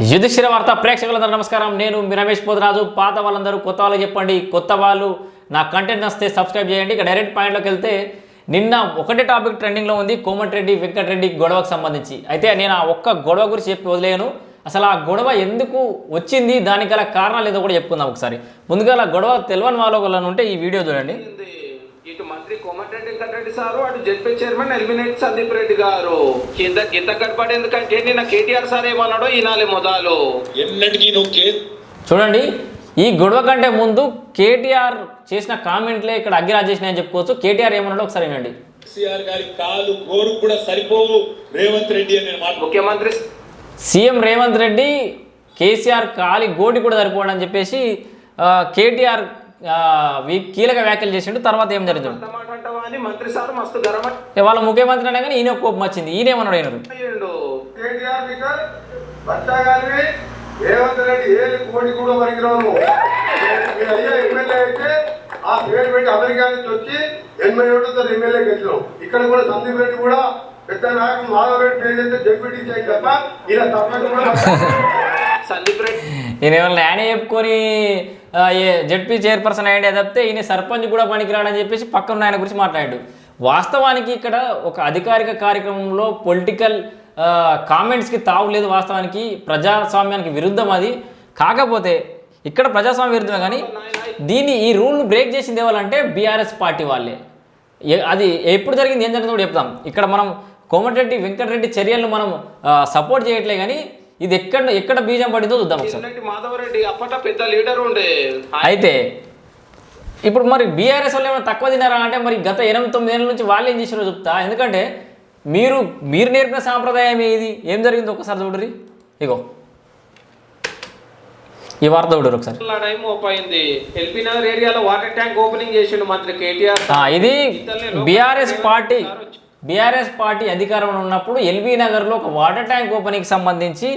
యుధిష్ఠిర వార్త ప్రేక్షకులందరూ నమస్కారం. నేను మీ రమేష్ పోతరాజు. పాత వాళ్ళందరూ కొత్త వాళ్ళు చెప్పండి. కొత్త వాళ్ళు నా కంటెంట్ నస్తే సబ్స్క్రైబ్ చేయండి. ఇక డైరెక్ట్ పాయింట్లోకి వెళ్తే నిన్న ఒకటే టాపిక్ ట్రెండింగ్లో ఉంది. కోమటిరెడ్డి వెంకటరెడ్డి గొడవకు సంబంధించి. అయితే నేను ఆ ఒక్క గొడవ గురించి చెప్పి వదిలేను అసలు ఆ గొడవ ఎందుకు వచ్చింది? దానికి గల కారణాలు ఏదో కూడా చెప్పుకుందాం ఒకసారి. ముందుగా గొడవ తెలియని వాళ్ళు ఉంటే ఈ వీడియో చూడండి. ఇటు మంత్రి కోమటిరెడ్డి వెంకటరెడ్డి సారు అటు ZP chairman eliminate Sandeep Reddy గారు. కింద కింద గడపడి ఎందుకంటే నిన్న కేటీఆర్ సార్ ఏమన్నాడో ఈనాలి మొదలు. ఎన్నటికీ నువ్వు చూడండి ఈ గొడవ కంటే ముందు కేటీఆర్ చేసిన కామెంట్లే ఇక్కడ అగ్గిరాజ్ చేసినాయని చెప్పుకోవచ్చు. కేటీఆర్ ఏమన్నాడో ఒకసారి వినండి. కేసీఆర్ గారి కాలు గోరు కూడా సరిపోవు. రేవంత్ రెడ్డి అని మాట. ముఖ్యమంత్రి సీఎం రేవంత్ రెడ్డి కేసీఆర్ కాలి గోటి కూడా సరిపోవడం అని చెప్పేసి కేటీఆర్ కీలక వ్యాఖ్యలు చేసిండు తర్వాత ఏం జరిగింది. అని వాళ్ళ ముఖ్యమంత్రి అయినా కానీ ఈయన కోపం వచ్చింది. ఈయన గారివి రేవంత్ రెడ్డి కూడా పనికిరావు మీ అయ్యా ఎమ్మెల్యే అయితే ఆ పేరు పెట్టి అమెరికా నుంచి వచ్చి ఎనభై ఏడుతో ఎమ్మెల్యే గెలిచినాం. ఇక్కడ కూడా సందీప్ రెడ్డి కూడా పెద్ద నాయకుడు మాధవ్ రెడ్డి పేరు అయితే తప్ప ఇలా తప్పకుండా సందీప్ ఈయన ఏమైనా ఆయన చెప్పుకొని జడ్పీ చైర్పర్సన్ అయ్యాడే తప్పితే ఈయన సర్పంచ్ కూడా పనికిరాడని చెప్పేసి పక్కన ఆయన గురించి మాట్లాడాడు. వాస్తవానికి ఇక్కడ ఒక అధికారిక కార్యక్రమంలో పొలిటికల్ కామెంట్స్కి తావు లేదు వాస్తవానికి ప్రజాస్వామ్యానికి విరుద్ధం అది. కాకపోతే ఇక్కడ ప్రజాస్వామ్య విరుద్ధమే కానీ దీన్ని ఈ రూల్ను బ్రేక్ చేసింది ఎవరంటే బీఆర్ఎస్ పార్టీ వాళ్ళే. అది ఎప్పుడు జరిగింది ఏం జరిగిందో కూడా చెప్తాం. ఇక్కడ మనం కోమటిరెడ్డి వెంకటరెడ్డి చర్యలను మనం సపోర్ట్ చేయట్లే కానీ ఇది ఎక్కడ ఎక్కడ బీజం పడిందో చూద్దాం ఒకసారి. కిందటి మాధవ్ రెడ్డి అప్పట పెద్ద లీడర్ ఉండే. అయితే ఇప్పుడు మరి బీఆర్ఎస్ వాళ్ళు ఏమైనా తక్కువ తినారా అంటే మరి గత ఎనిమిది తొమ్మిది ఏళ్ళ నుంచి వాళ్ళు ఏం చేసారో చెప్తా. ఎందుకంటే మీరు మీరు నేర్పిన సాంప్రదాయం ఇది ఏం జరిగిందో ఒకసారి చూడరి. ఇగో. ఈ వార్త చూడరు ఒకసారి. నగర్ ఏరియాలో వాటర్ ట్యాంక్ ఓపెనింగ్ చేసిండు మంత్రి కేటీఆర్. ఇది బీఆర్ఎస్ పార్టీ బీఆర్ఎస్ పార్టీ అధికారంలో ఉన్నప్పుడు ఎల్బీ నగర్లో ఒక వాటర్ ట్యాంక్ ఓపెనింగ్కి సంబంధించి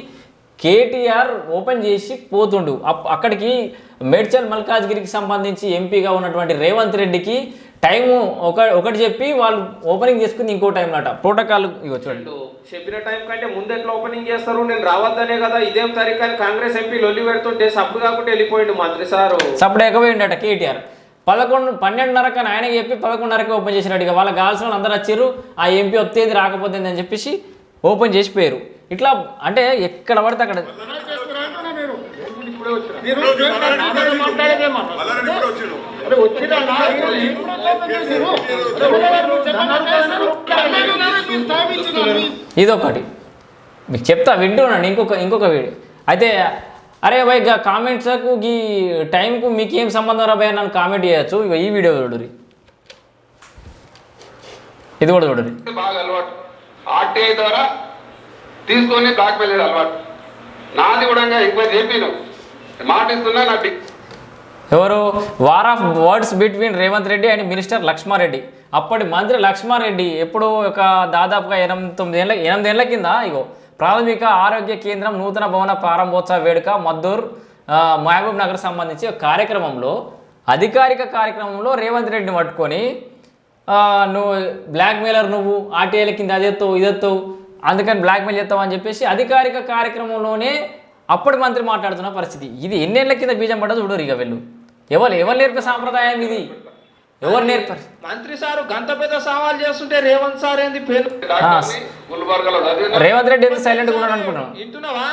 కేటీఆర్ ఓపెన్ చేసి పోతుండు. అక్కడికి మేడ్చల్ మల్కాజ్గిరికి సంబంధించి ఎంపీగా ఉన్నటువంటి రేవంత్ రెడ్డికి టైము ఒక ఒకటి చెప్పి వాళ్ళు ఓపెనింగ్ చేసుకుంది ఇంకో టైం నాట ప్రోటోకాల్ చూడండి. చెప్పిన టైం కంటే ముందు ఎట్లా ఓపెనింగ్ చేస్తారు? నేను రావద్దనే కదా ఇదేం తారీఖు కాంగ్రెస్ ఎంపీ లొల్లి పెడుతుంటే సప్పుడు కాకుండా వెళ్ళిపోయిండు మంత్రి సారు. సప్పుడు ఎగపోయిండట కేటీఆర్. పదకొండు పన్నెండున్నరకు అని ఆయనకి చెప్పి పదకొండున్నరకి ఓపెన్ చేసినట్టు ఇక వాళ్ళకి కావాల్సిన వాళ్ళు అందరూ వచ్చారు ఆ ఎంపీ వస్తేది రాకపోతే అని చెప్పేసి ఓపెన్ చేసిపోయారు ఇట్లా అంటే ఎక్కడ పడితే అక్కడ ఇదొకటి. మీకు చెప్తా వింటున్నాను ఇంకొక ఇంకొక వీడియో. అయితే అరే భయ్గా కామెంట్స్కు ఈ టైంకు మీకు ఏం సంబంధం రా భయ్ నన్ను కామెంట్ చేయొచ్చు. ఇక ఈ వీడియో చూడరి ఇది కూడా చూడరి బాగా అలవాటు. ఆర్టీఐ ద్వారా తీసుకొని బ్లాక్ మెయిల్ అలవాటు. నాది కూడా ఎంక్వైరీ చేపిను మాట ఇస్తున్నా నా ఎవరు? War of words between Revanth Reddy and minister Laxmareddy. అప్పటి మంత్రి లక్ష్మారెడ్డి ఎప్పుడు ఒక దాదాపుగా ఎనిమిది తొమ్మిది ఏళ్ళ ఎనిమిది ఏళ్ళ కింద ఇగో. ప్రాథమిక ఆరోగ్య కేంద్రం నూతన భవన ప్రారంభోత్సవ వేడుక మద్దూర్ మహబూబ్ నగర్ సంబంధించి కార్యక్రమంలో అధికారిక కార్యక్రమంలో రేవంత్ రెడ్డిని పట్టుకొని నువ్వు బ్లాక్మెయిలర్ నువ్వు ఆర్టీఐల కింద అదెత్తావు ఇదెత్తావు అందుకని బ్లాక్మెయిల్ చేస్తావు అని చెప్పేసి అధికారిక కార్యక్రమంలోనే అప్పటి మంత్రి మాట్లాడుతున్న పరిస్థితి. ఇది ఎన్నేళ్ళ కింద బీజం పడ్డ చూడరు ఇక వెళ్ళు. ఎవరు ఎవరు నేర్పే సాంప్రదాయం ఇది? ఎవరు నేర్పారు? మంత్రి సారు గంత పెద్ద సవాల్ చేస్తుంటే రేవంత్ సార్ ఏంది పేరు? రేవంత్ రెడ్డి ఎందుకు సైలెంట్గా ఉన్నాడు అనుకున్నాను వింటున్నావా?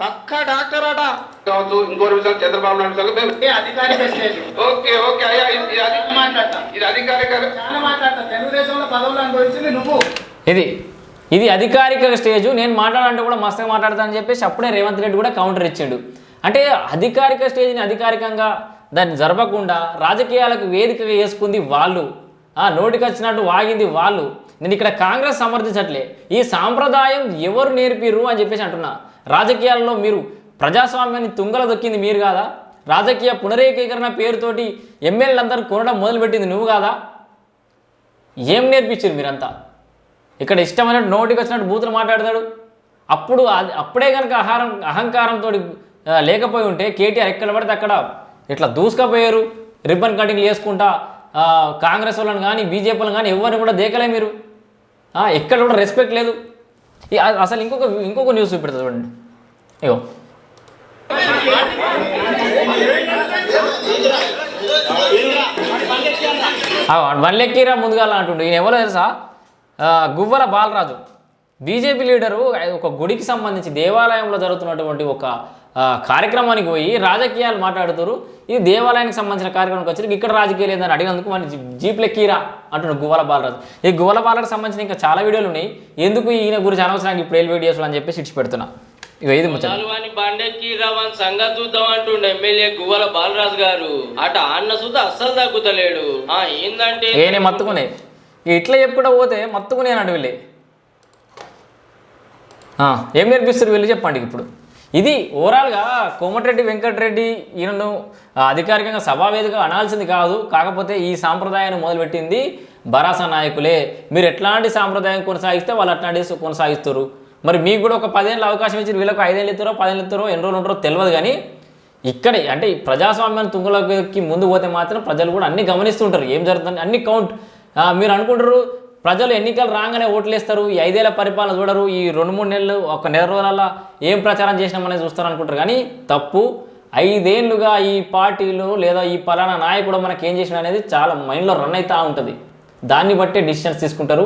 పక్క డాక్టర్ అట. కావచ్చు ఇంకో విషయం చంద్రబాబు నాయుడు సంగతి తెలుసు. అధికారిక స్టేజ్. ఓకే ఓకే అయ్యా ఇది ఇది అది- మాట్లాడతా. ఇది అధికారిక చాలా మాట్లాడతా. తెలుగుదేశంలో పదవులు అనుభవించింది నువ్వు. ఇది ఇది అధికారిక స్టేజ్. నేను మాట్లాడాలంటే కూడా మస్తుగా మాట్లాడతానని చెప్పేసి అప్పుడే రేవంత్ రెడ్డి కూడా కౌంటర్ ఇచ్చాడు. అంటే అధికారిక స్టేజ్ని అధికారికంగా దాన్ని జరపకుండా రాజకీయాలకు వేదికగా వేసుకుంది వాళ్ళు. ఆ నోటికి వచ్చినట్టు వాగింది వాళ్ళు. నేను ఇక్కడ కాంగ్రెస్ సమర్థించట్లే. ఈ సాంప్రదాయం ఎవరు నేర్పిరు అని చెప్పేసి అంటున్నా. రాజకీయాల్లో మీరు ప్రజాస్వామ్యాన్ని తుంగల దొక్కింది మీరు కాదా? రాజకీయ పునరేకీకరణ పేరుతోటి ఎమ్మెల్యేలందరూ కొనడం మొదలుపెట్టింది నువ్వు కాదా? ఏం నేర్పించారు మీరంతా? ఇక్కడ ఇష్టమైనట్టు నోటికి వచ్చినట్టు బూతులు మాట్లాడతాడు. అప్పుడు అప్పుడే కనుక ఆహారం అహంకారంతో లేకపోయి ఉంటే కేటీఆర్ ఎక్కడ పడితే అక్కడ ఇట్లా దూసుకపోయారు. రిబ్బన్ కటింగ్లు చేసుకుంటా కాంగ్రెస్ వాళ్ళని కానీ బీజేపీ వాళ్ళని కానీ ఎవరిని కూడా దేకలే మీరు. ఎక్కడ కూడా రెస్పెక్ట్ లేదు. అసలు ఇంకొక ఇంకొక న్యూస్ చూపెడతా చూడండి. అయ్యో వన్లెక్కీరా ముందుగా అంటుండు. ఈయన ఎవరో తెలుసా? గువ్వల బాలరాజు. బీజేపీ లీడరు ఒక గుడికి సంబంధించి దేవాలయంలో జరుగుతున్నటువంటి ఒక కార్యక్రమానికి పోయి రాజకీయాలు మాట్లాడుతారు. ఇది దేవాలయానికి సంబంధించిన కార్యక్రమానికి వచ్చి ఇక్కడ రాజకీయాలు ఏందని అడిగినందుకు మన జీప్ లెక్కీరా అంటున్నాడు గువ్వల బాలరాజు. ఈ గువ్వల బాలరాజు సంబంధించిన ఇంకా చాలా వీడియోలు ఉన్నాయి. ఎందుకు ఈయన గురించి అనవసరంగా ఇప్పుడు ఏళ్ళు వీడియోస్ అని చెప్పేసి ఇచ్చి పెడుతున్నా ఇక ఇది సంగతి చూద్దాం అంటుండే ఎమ్మెల్యే గువ్వల బాలరాజు గారు. అట అన్న సుత అస్సలు తగ్గుతలేడు. ఆ ఏందంటే ఏనే మత్తుకునే. ఇట్లా చెప్పుకుంటూ పోతే మత్తుకునే అన్నాడు వీళ్ళే ఏం నేర్పిస్తారు వీళ్ళు చెప్పండి ఇప్పుడు. ఇది ఓవరాల్గా కోమటిరెడ్డి వెంకటరెడ్డి ఈయనను అధికారికంగా సభావేదిక అనాల్సింది కాదు. కాకపోతే ఈ సాంప్రదాయాన్ని మొదలుపెట్టింది బరాసా నాయకులే. మీరు ఎట్లాంటి సాంప్రదాయం కొనసాగిస్తే వాళ్ళు అట్లాంటి కొనసాగిస్తారు. మరి మీకు కూడా ఒక పదేళ్ళ అవకాశం ఇచ్చి వీళ్ళకి ఐదేళ్ళు ఇస్తారో పదేళ్ళు ఇస్తారో ఎన్ని రోజులు ఉంటారో తెలియదు కానీ ఇక్కడే అంటే ప్రజాస్వామ్యం ప్రజాస్వామ్యాన్ని తుంగలోకి ముందు పోతే మాత్రం ప్రజలు కూడా అన్ని గమనిస్తుంటారు. ఏం జరుగుతుంది? అన్ని కౌంట్. మీరు అనుకుంటారు ప్రజలు ఎన్నికలు రాగానే ఓట్లేస్తారు ఈ ఐదేళ్ళ పరిపాలన చూడరు ఈ రెండు మూడు నెలలు ఒక నెల రోజులలో ఏం ప్రచారం చేసినామనేది చూస్తారు అనుకుంటారు కానీ తప్పు ఐదేళ్ళుగా ఈ పార్టీలు లేదా ఈ పలానా నాయకుడు మనకి ఏం చేసిన అనేది చాలా మైండ్లో రన్ అవుతూ ఉంటుంది. దాన్ని బట్టే డిసిషన్స్ తీసుకుంటారు.